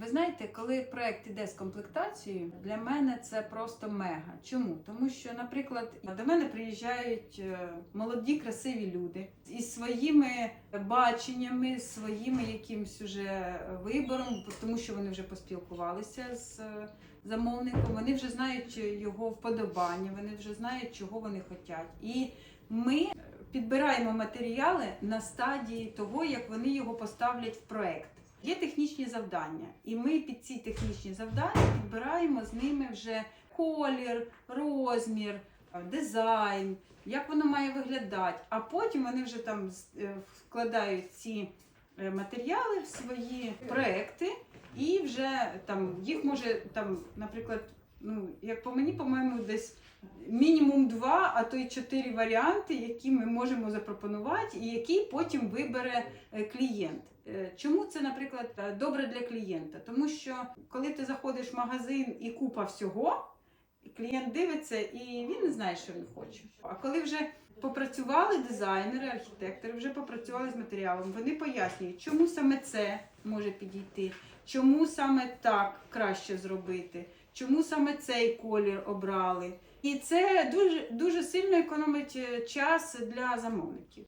Ви знаєте, коли проект іде з комплектацією, для мене це просто мега. Чому? Тому що, наприклад, до мене приїжджають е, молоді, красиві люди із своїми баченнями, своїми якимсь уже вибором, тому що вони вже поспілкувалися з е, замовником, вони вже знають його вподобання, вони вже знають, чого вони хочуть. І ми підбираємо матеріали на стадії того, як вони його поставлять в проект. Є технічні завдання, і ми під ці технічні завдання підбираємо з ними вже колір, розмір, е, дизайн, як воно має виглядати. А потім вони вже там е, вкладають ці е, матеріали в свої проекти, і вже там їх може там, наприклад, ну як по мені, по-моєму, десь мінімум два, а то й чотири варіанти, які ми можемо запропонувати, і які потім вибере е, клієнт. Е, Чому це, наприклад, е, добре для клієнта? Тому що коли ти заходиш в магазин і купа всього, клієнт дивиться і він не знає, що він хоче. А коли вже попрацювали дизайнери, архітектори, вже попрацювали з матеріалом, вони пояснюють, чому саме це може підійти, чому саме так краще зробити, чому саме цей колір обрали. І це дуже, дуже сильно економить е, час для замовників.